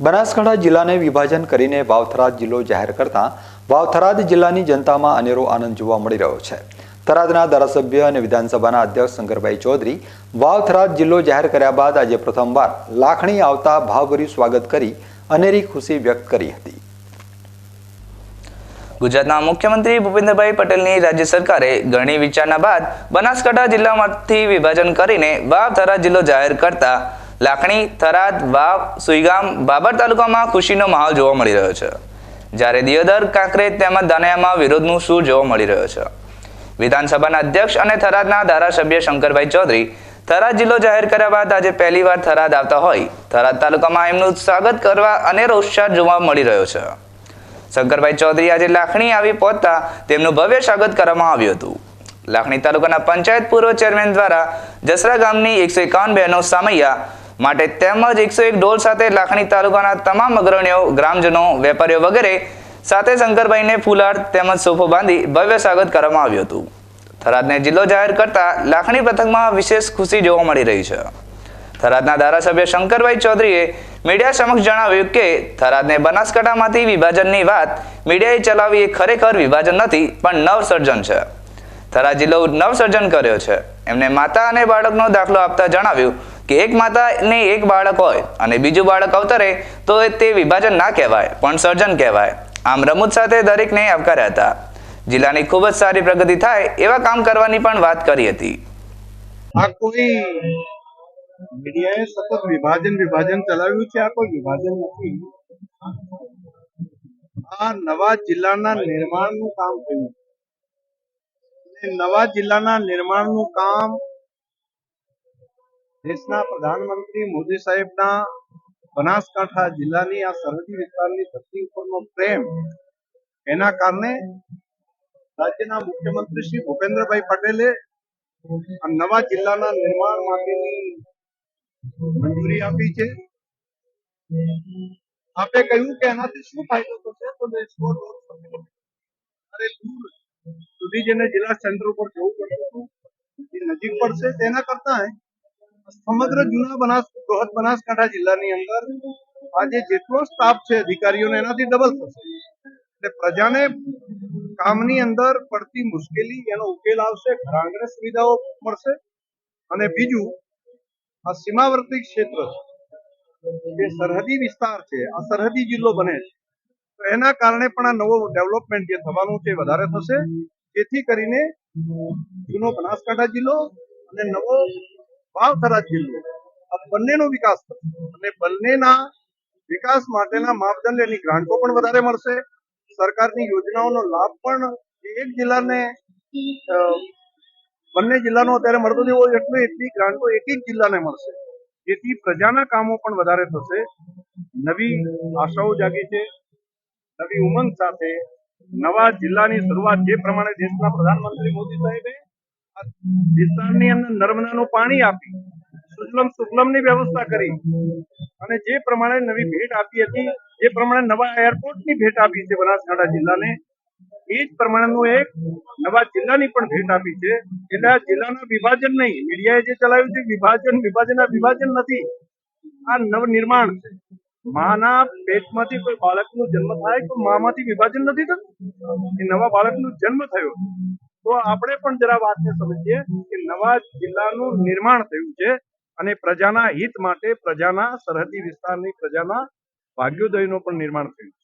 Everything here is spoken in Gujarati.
બનાસકાંઠા જિલ્લાને વિભાજન કરીને વાવથરાદ જિલ્લો જાહેર કરતા વાવથરાદ જિલ્લાની જનતામાં અનેરો આનંદ જોવા મળી રહ્યો છે. થરાદના ધારાસભ્ય અને વિધાનસભાના અધ્યક્ષ શંકરભાઈ ચૌધરી વાવથરાદ જિલ્લો જાહેર કર્યા બાદ આજે પ્રથમવાર લાખણી આવતા ભાવભર્યું સ્વાગત કરી અનેરી ખુશી વ્યક્ત કરી હતી. ગુજરાતના મુખ્યમંત્રી ભૂપેન્દ્રભાઈ પટેલની રાજ્ય સરકારે ઘણી વિચારણા બાદ બનાસકાંઠા જિલ્લામાંથી વિભાજન કરીને વાવ થરાદ જિલ્લો જાહેર કરતા લાખણી, થરાદ, વાવ, સુઈગામ, બાબર તાલુકામાં ખુશીનો માહોલ જોવા મળી રહ્યો છે. જ્યારે દિયોદર, કાંકરેજ તેમજ દાનયામાં વિરોધનું સૂર જોવા મળી રહ્યો છે. વિધાનસભાના અધ્યક્ષ અને થરાદના ધારાસભ્ય શંકરભાઈ ચૌધરી થરાદ જિલ્લો જાહેર કર્યા બાદ આજે પહેલીવાર થરાદ આવતા હોય. થરાદ તાલુકામાં એમનું સ્વાગત કરવા અનેરો ઉત્સાહ જોવા મળી રહ્યો છે. શંકરભાઈ ચૌધરી આજે લાખણી આવી પહોંચતા તેમનું ભવ્ય સ્વાગત કરવામાં આવ્યું હતું. લાખણી તાલુકાના પંચાયત પૂર્વ ચેરમેન દ્વારા જસરા ગામની એકસો એકાવન બહેનો સામૈયા માટે તેમજ એકસો એક ડોલ સાથે લાખણી તાલુકાના તમામ અગ્રણીઓ, ગ્રામજનો, વેપારીઓ વગેરે સાથે શંકરભાઈને ફૂલહાર તેમજ સોફો બાંધી ભવ્ય સ્વાગત કરવામાં આવ્યું હતું. થરાદને જિલ્લો જાહેર કરતા લાખણી પથકમાં વિશેષ ખુશી જોવા મળી રહી છે. થરાદના ધારાસભ્ય શંકરભાઈ ચૌધરીએ મીડિયા સમક્ષ જણાવ્યું કે થરાદને બનાસકાંઠામાંથી વિભાજનની વાત મીડિયાએ ચલાવી એ ખરેખર વિભાજન નથી, પણ નવસર્જન છે. થરાદ જિલ્લો નવસર્જન કર્યો છે. એમને માતા અને બાળકનો દાખલો આપતા જણાવ્યું કે એક માતાને એક બાળક હોય અને બીજું બાળક અવતરે, તો તે વિભાજન ના કહેવાય, પણ સર્જન કહેવાય. આમ રમૂજ સાથે દરેકને આવકાર્યા હતા. જિલ્લાની ખૂબ જ સારી પ્રગતિ થાય એવા કામ કરવાની પણ વાત કરી હતી. આ કોઈ મીડિયાએ સતત વિભાજન વિભાજન ચલાવ્યું છે? આ કોઈ વિભાજન નથી? આ નવા જિલ્લાના નિર્માણનું કામ થયું. નવા જિલ્લાના નિર્માણનું કામ દેશના પ્રધાનમંત્રી મોદી સાહેબના બનાસકાંઠા જિલ્લાની આ સરહદી વિસ્તારની ધરતી ઉપરનો પ્રેમ, એના કારણે રાજ્યના મુખ્યમંત્રી શ્રી ભૂપેન્દ્રભાઈ પટેલે આ નવા જિલ્લાના નિર્માણ માટેની મંજૂરી આપી છે આપે કહ્યું કે એનાથી શું ફાયદો થશે તો દેશનો દૂર થશે. અરે દૂર સુધી જેને જિલ્લા સેન્ટર ઉપર જવું પડતું હતું એ નજીક પડશે, તેના કરતા સમગ્ર જૂના બનાસ બૃહદ બનાસકાંઠા જિલ્લાની અંદર આજે જેટલો સ્ટાફ છે, અધિકારીઓને એનાથી ડબલ થશે. એટલે પ્રજાને કામની અંદર પડતી મુશ્કેલી, એનો ઉકેલ આવશે ઘરાંગણે સુવિધાઓ મળશે. અને બીજું, આ સીમાવર્તી ક્ષેત્ર છે. જે સરહદી વિસ્તાર છે, આ સરહદી જિલ્લો બને છે. તો એના કારણે પણ આ નવો ડેવલપમેન્ટ જે થવાનું છે વધારે થશે. જેથી કરીને જૂનો બનાસકાંઠા જિલ્લો અને નવો વાવથરા જિલ્લો. આ બંનેનો વિકાસ થશે. અને બંનેના વિકાસ માટેના માપદંડ એની ગ્રાન્ટો પણ વધારે મળશે. સરકારની યોજનાઓનો લાભ પણ એક જિલ્લાને બંને જિલ્લાનો અત્યારે મળતો જેવો એટલે એટલી ગ્રાન્ટો એક એક જિલ્લાને મળશે. જેથી પ્રજાના કામો પણ વધારે થશે. નવી આશાઓ જાગી છે. નવી ઉમંગ સાથે નવા જિલ્લાની શરૂઆત જે પ્રમાણે દેશના પ્રધાનમંત્રી મોદી સાહેબે વિસ્તારની અંદર નર્મદાનું પાણી આપી, સુજલમ સુફલમની વ્યવસ્થા કરી. અને જે પ્રમાણે નવી ભેટ આપી હતી, જે પ્રમાણે નવા એરપોર્ટની ભેટ આપી છે બનાસકાંઠા જિલ્લાને, એ જ પ્રમાણેનું એક નવા જિલ્લાની પણ ભેટ આપી છે. એટલે આ જિલ્લાના વિભાજન નહીં, મીડિયાએ જે ચલાવ્યું છે, વિભાજન વિભાજન વિભાજન નથી. આ નવનિર્માણ છે. માના પેટમાંથી કોઈ બાળકનો જન્મ થાય તો મામાંથી વિભાજન નથી થતું? એ નવા બાળકનો જન્મ થયો. તો આપણે પણ જરા વાતને સમજીએ કે નવા જિલ્લાનું નિર્માણ થયું છે અને પ્રજાના હિત માટે પ્રજાના સરહદી વિસ્તારની પ્રજાના ભાગ્યોદયનું પણ નિર્માણ થયું છે.